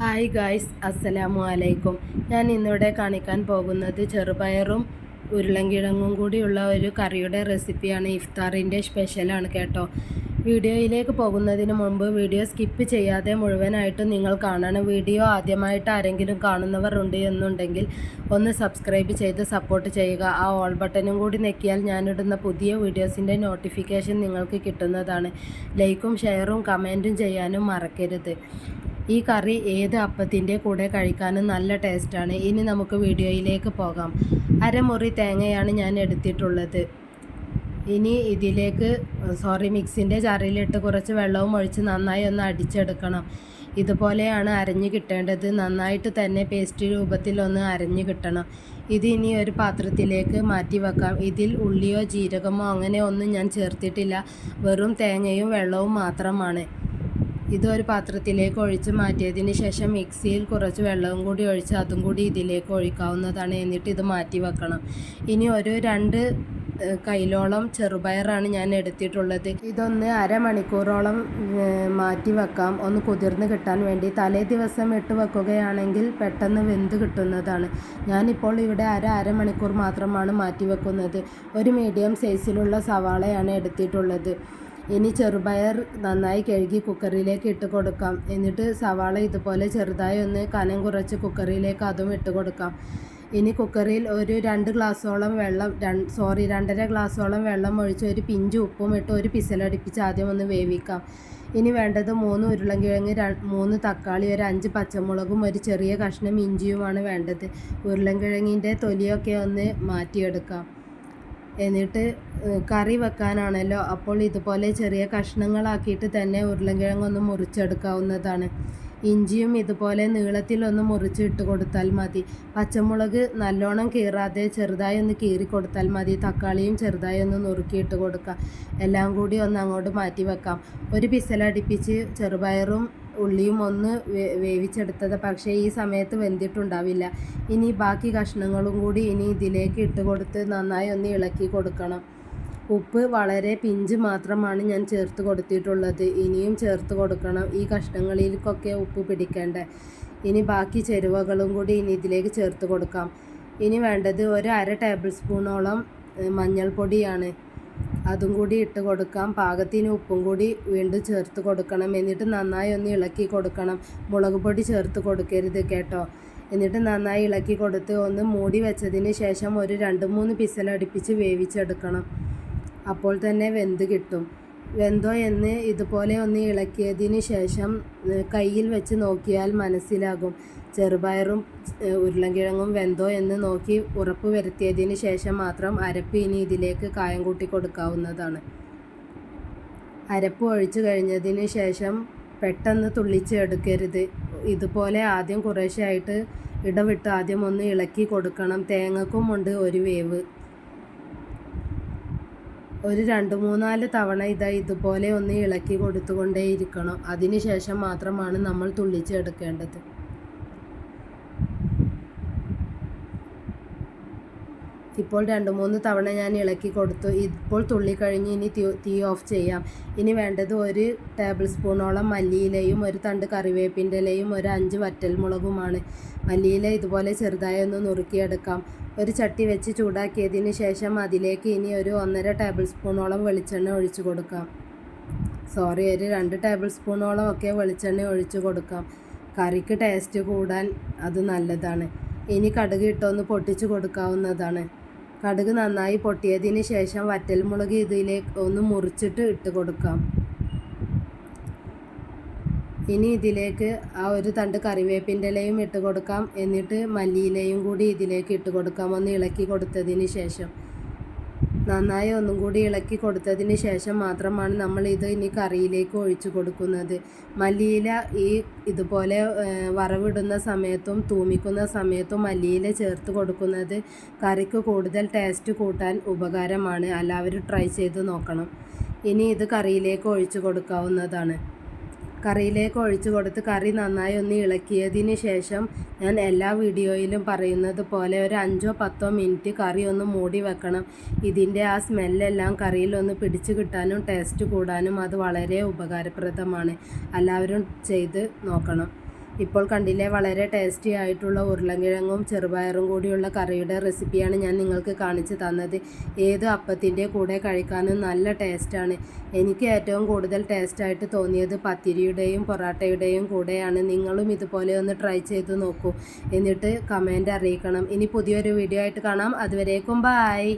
Hi guys അസ്സലാമു അലൈക്കും ഞാൻ ഇന്നിവിടെ കാണിക്കാൻ പോകുന്നത് ചെറുപയറും ഉരുളൻകിഴങ്ങും കൂടിയുള്ള ഒരു കറിയുടെ റെസിപ്പിയാണ് ഇഫ്താറിന്റെ സ്പെഷ്യലാണ് കേട്ടോ. വീഡിയോയിലേക്ക് പോകുന്നതിന് മുമ്പ് വീഡിയോ സ്കിപ്പ് ചെയ്യാതെ മുഴുവനായിട്ടും നിങ്ങൾ കാണണം. വീഡിയോ ആദ്യമായിട്ട് ആരെങ്കിലും കാണുന്നവർ ഉണ്ട് എന്നുണ്ടെങ്കിൽ ഒന്ന് സബ്സ്ക്രൈബ് ചെയ്ത് സപ്പോർട്ട് ചെയ്യുക. ആ ഓൾ ബട്ടനും കൂടി ഞെക്കിയാൽ ഞാനിടുന്ന പുതിയ വീഡിയോസിന്റെ നോട്ടിഫിക്കേഷൻ നിങ്ങൾക്ക് കിട്ടുന്നതാണ്. ലൈക്കും ഷെയറും കമന്റും ചെയ്യാനും മറക്കരുത്. ഈ കറി ഏത് അപ്പത്തിന്റെ കൂടെ കഴിക്കാനും നല്ല ടേസ്റ്റാണ്. ഇനി നമുക്ക് വീഡിയോയിലേക്ക് പോകാം. അരമുറി തേങ്ങയാണ് ഞാൻ എടുത്തിട്ടുള്ളത്. ഇനി ഇതിലേക്ക് സോറി മിക്സിന്റെ ചറിയിലിട്ട് കുറച്ച് വെള്ളവും ഒഴിച്ച് നന്നായി ഒന്ന് അടിച്ചെടുക്കണം. ഇതുപോലെയാണ് അരഞ്ഞു കിട്ടേണ്ടത്. നന്നായിട്ട് തന്നെ പേസ്റ്റ് രൂപത്തിൽ ഒന്ന് അരഞ്ഞ് കിട്ടണം. ഇത് ഇനി ഒരു പാത്രത്തിലേക്ക് മാറ്റി വെക്കാം. ഇതിൽ ഉള്ളിയോ ജീരകമോ അങ്ങനെ ഒന്നും ഞാൻ ചേർത്തിട്ടില്ല. വെറും തേങ്ങയും വെള്ളവും മാത്രമാണ്. ഇതൊരു പാത്രത്തിലേക്ക് ഒഴിച്ച് മാറ്റിയതിന് ശേഷം മിക്സിയിൽ കുറച്ച് വെള്ളവും കൂടി ഒഴിച്ച് അതും കൂടി ഇതിലേക്ക് ഒഴിക്കാവുന്നതാണ്. എന്നിട്ട് ഇത് മാറ്റി വെക്കണം. ഇനി ഒരു രണ്ട് കൈലോളം ചെറുപയറാണ് ഞാൻ എടുത്തിട്ടുള്ളത്. ഇതൊന്ന് അരമണിക്കൂറോളം മാറ്റി വെക്കാം. ഒന്ന് കുതിർന്ന് കിട്ടാൻ വേണ്ടി. തലേ ദിവസം ഇട്ട് വെക്കുകയാണെങ്കിൽ പെട്ടെന്ന് വെന്ത് കിട്ടുന്നതാണ്. ഞാനിപ്പോൾ ഇവിടെ അര അരമണിക്കൂർ മാത്രമാണ് മാറ്റി വെക്കുന്നത്. ഒരു മീഡിയം സൈസിലുള്ള സവാളയാണ് എടുത്തിട്ടുള്ളത്. ഇനി ചെറുപയർ നന്നായി കഴുകി കുക്കറിലേക്ക് ഇട്ട് കൊടുക്കാം. എന്നിട്ട് സവാള ഇതുപോലെ ചെറുതായി ഒന്ന് കനം കുറച്ച് കുക്കറിലേക്ക് അതും ഇട്ട് കൊടുക്കാം. ഇനി കുക്കറിൽ ഒരു രണ്ട് ഗ്ലാസ്സോളം വെള്ളം സോറി രണ്ടര ഗ്ലാസ്സോളം വെള്ളം ഒഴിച്ച് ഒരു പിഞ്ച് ഉപ്പും ഇട്ട് ഒരു പിസലടിപ്പിച്ച് ആദ്യം ഒന്ന് വേവിക്കാം. ഇനി വേണ്ടത് മൂന്ന് ഉരുളൻകിഴങ്ങ് മൂന്ന് തക്കാളി ഒരു അഞ്ച് പച്ചമുളകും ഒരു ചെറിയ കഷ്ണം ഇഞ്ചിയുമാണ് വേണ്ടത്. ഉരുളൻകിഴങ്ങിന്റെ തൊലിയൊക്കെ ഒന്ന് മാറ്റിയെടുക്കാം. എന്നിട്ട് കറി വെക്കാനാണല്ലോ. അപ്പോൾ ഇതുപോലെ ചെറിയ കഷ്ണങ്ങളാക്കിയിട്ട് തന്നെ ഉരുളൻകിഴങ്ങൊന്ന് മുറിച്ചെടുക്കാവുന്നതാണ്. ഇഞ്ചിയും ഇതുപോലെ നീളത്തിലൊന്ന് മുറിച്ച് ഇട്ട് കൊടുത്താൽ മതി. പച്ചമുളക് നല്ലോണം കീറാതെ ചെറുതായി ഒന്ന് കീറി കൊടുത്താൽ മതി. തക്കാളിയും ചെറുതായി ഒന്ന് നുറുക്കിയിട്ട് കൊടുക്കാം. എല്ലാം കൂടി ഒന്ന് അങ്ങോട്ട് മാറ്റി വെക്കാം. ഒരു പിസലടിപ്പിച്ച് ചെറുപയറും ഉള്ളിയും ഒന്ന് വേവിച്ചെടുത്തത്. പക്ഷേ ഈ സമയത്ത് വെന്തിട്ടുണ്ടാവില്ല. ഇനി ബാക്കി കഷ്ണങ്ങളും കൂടി ഇനി ഇതിലേക്ക് ഇട്ട് കൊടുത്ത് നന്നായി ഒന്ന് ഇളക്കി കൊടുക്കണം. ഉപ്പ് വളരെ പിഞ്ച് മാത്രമാണ് ഞാൻ ചേർത്ത് കൊടുത്തിട്ടുള്ളത്. ഇനിയും ചേർത്ത് കൊടുക്കണം. ഈ കഷ്ണങ്ങളിലേക്കൊക്കെ ഉപ്പ് പിടിക്കേണ്ട. ഇനി ബാക്കി ചേരുവകളും കൂടി ഇനി ഇതിലേക്ക് ചേർത്ത് കൊടുക്കാം. ഇനി വേണ്ടത് ഒരു അര ടേബിൾ സ്പൂണോളം മഞ്ഞൾപ്പൊടിയാണ്. അതും കൂടി ഇട്ട് കൊടുക്കാം. പാകത്തിന് ഉപ്പും കൂടി വീണ്ടും ചേർത്ത് കൊടുക്കണം. എന്നിട്ട് നന്നായി ഒന്ന് ഇളക്കി കൊടുക്കണം. മുളക് പൊടി ചേർത്ത് കൊടുക്കരുത് കേട്ടോ. എന്നിട്ട് നന്നായി ഇളക്കി കൊടുത്ത് ഒന്ന് മൂടി വെച്ചതിന് ശേഷം ഒരു രണ്ട് മൂന്ന് പിസലടുപ്പിച്ച് വേവിച്ചെടുക്കണം. അപ്പോൾ തന്നെ വെന്ത് കിട്ടും. വെന്തോ എന്ന് ഇതുപോലെ ഒന്ന് ഇളക്കിയതിന് ശേഷം കയ്യിൽ വെച്ച് നോക്കിയാൽ മനസ്സിലാകും. ചെറുപയറും ഉരുളൻകിഴങ്ങും വെന്തോ എന്ന് നോക്കി ഉറപ്പ് വരുത്തിയതിന് ശേഷം മാത്രം അരപ്പ് ഇനി ഇതിലേക്ക് കായം കൂട്ടി കൊടുക്കാവുന്നതാണ്. അരപ്പ് ഒഴിച്ചു കഴിഞ്ഞതിന് ശേഷം പെട്ടെന്ന് തുള്ളിച്ച് എടുക്കരുത്. ഇതുപോലെ ആദ്യം കുറേശ്ശെയായിട്ട് ഇടവിട്ട് ആദ്യം ഒന്ന് ഇളക്കി കൊടുക്കണം. തേങ്ങക്കും ഉണ്ട് ഒരു വേവ്. ഒരു രണ്ട് മൂന്നാൽ തവണ ഇതാ ഇതുപോലെ ഒന്ന് ഇളക്കി കൊടുത്തുകൊണ്ടേയിരിക്കണം. അതിനുശേഷം മാത്രമാണ് നമ്മൾ തുള്ളിച്ചെടുക്കേണ്ടത് ഇപ്പോൾ രണ്ട് മൂന്ന് തവണ ഞാൻ ഇളക്കി കൊടുത്തു. ഇപ്പോൾ തുള്ളിക്കഴിഞ്ഞ് ഇനി തീ ഓഫ് ചെയ്യാം. ഇനി വേണ്ടത് ഒരു ടേബിൾ സ്പൂണോളം മല്ലിയിലയും ഒരു തണ്ട് കറിവേപ്പിന്റെ ഇലയും ഒരു അഞ്ച് വറ്റൽമുളകുമാണ്. മല്ലിയില ഇതുപോലെ ചെറുതായി ഒന്ന് നുറുക്കിയെടുക്കാം. ഒരു ചട്ടി വെച്ച് ചൂടാക്കിയതിന് ശേഷം അതിലേക്ക് ഇനി ഒരു ഒന്നര ടേബിൾ സ്പൂണോളം വെളിച്ചെണ്ണ ഒഴിച്ചു കൊടുക്കാം. സോറി ഒരു രണ്ട് ടേബിൾ സ്പൂണോളം ഒക്കെ വെളിച്ചെണ്ണ ഒഴിച്ചു കൊടുക്കാം. കറിക്ക് ടേസ്റ്റ് കൂടാൻ അത് നല്ലതാണ്. ഇനി കടുക് ഇട്ടൊന്ന് പൊട്ടിച്ചു കൊടുക്കാവുന്നതാണ്. കടുക് നന്നായി പൊട്ടിയതിന് ശേഷം വറ്റൽമുളക് ഇതിലേക്ക് ഒന്ന് മുറിച്ചിട്ട് ഇട്ട് കൊടുക്കാം. ഇനി ഇതിലേക്ക് ആ ഒരു തണ്ട് കറിവേപ്പിന്റെ ഇലയും ഇട്ട് കൊടുക്കാം. എന്നിട്ട് മല്ലിയിലയും കൂടി ഇതിലേക്ക് ഇട്ട് കൊടുക്കാം. ഒന്ന് ഇളക്കി കൊടുത്തതിന് ശേഷം. നന്നായി ഒന്നും കൂടി ഇളക്കി കൊടുത്തതിന് ശേഷം മാത്രമാണ് നമ്മൾ ഇത് ഇനി കറിയിലേക്ക് ഒഴിച്ചു കൊടുക്കുന്നത്. മല്ലിയില ഈ ഇതുപോലെ വറവിടുന്ന സമയത്തും തൂമിക്കുന്ന സമയത്തും മല്ലിയില ചേർത്ത് കൊടുക്കുന്നത് കറിക്ക് കൂടുതൽ ടേസ്റ്റ് കൂട്ടാൻ ഉപകാരമാണ്. എല്ലാവരും ട്രൈ ചെയ്ത് നോക്കണം. ഇനി ഇത് കറിയിലേക്ക് ഒഴിച്ചു കൊടുക്കാവുന്നതാണ്. കറിയിലേക്ക് ഒഴിച്ചു കൊടുത്ത് കറി നന്നായി ഒന്ന് ഇളക്കിയതിന് ശേഷം ഞാൻ എല്ലാ വീഡിയോയിലും പറയുന്നത് പോലെ ഒരു അഞ്ചോ പത്തോ മിനിറ്റ് കറി ഒന്ന് മൂടി വെക്കണം. ഇതിന്റെ ആ സ്മെല്ലെല്ലാം കറിയിൽ ഒന്ന് പിടിച്ചു കിട്ടാനും ടേസ്റ്റ് കൂടാനും അത് വളരെ ഉപകാരപ്രദമാണ്. എല്ലാവരും ചെയ്ത് നോക്കണം. ഇപ്പോൾ കണ്ടില്ലേ വളരെ ടേസ്റ്റി ആയിട്ടുള്ള ഉരുളക്കിഴങ്ങും ചെറുപയറും കൂടിയുള്ള കറിയുടെ റെസിപ്പിയാണ് ഞാൻ നിങ്ങൾക്ക് കാണിച്ചു തന്നത്. ഏത് അപ്പത്തിന്റെ കൂടെ കഴിക്കാനും നല്ല ടേസ്റ്റാണ് എനിക്ക് ഏറ്റവും കൂടുതൽ ടേസ്റ്റായിട്ട് തോന്നിയത് പത്തിരിയുടെയും പൊറാട്ടയുടെയും കൂടെയാണ്. നിങ്ങളും ഇതുപോലെ ഒന്ന് ട്രൈ ചെയ്ത് നോക്കൂ. എന്നിട്ട് കമന്റ് അറിയിക്കണം. ഇനി പുതിയൊരു വീഡിയോ ആയിട്ട് കാണാം. അതുവരേക്കും ബായ്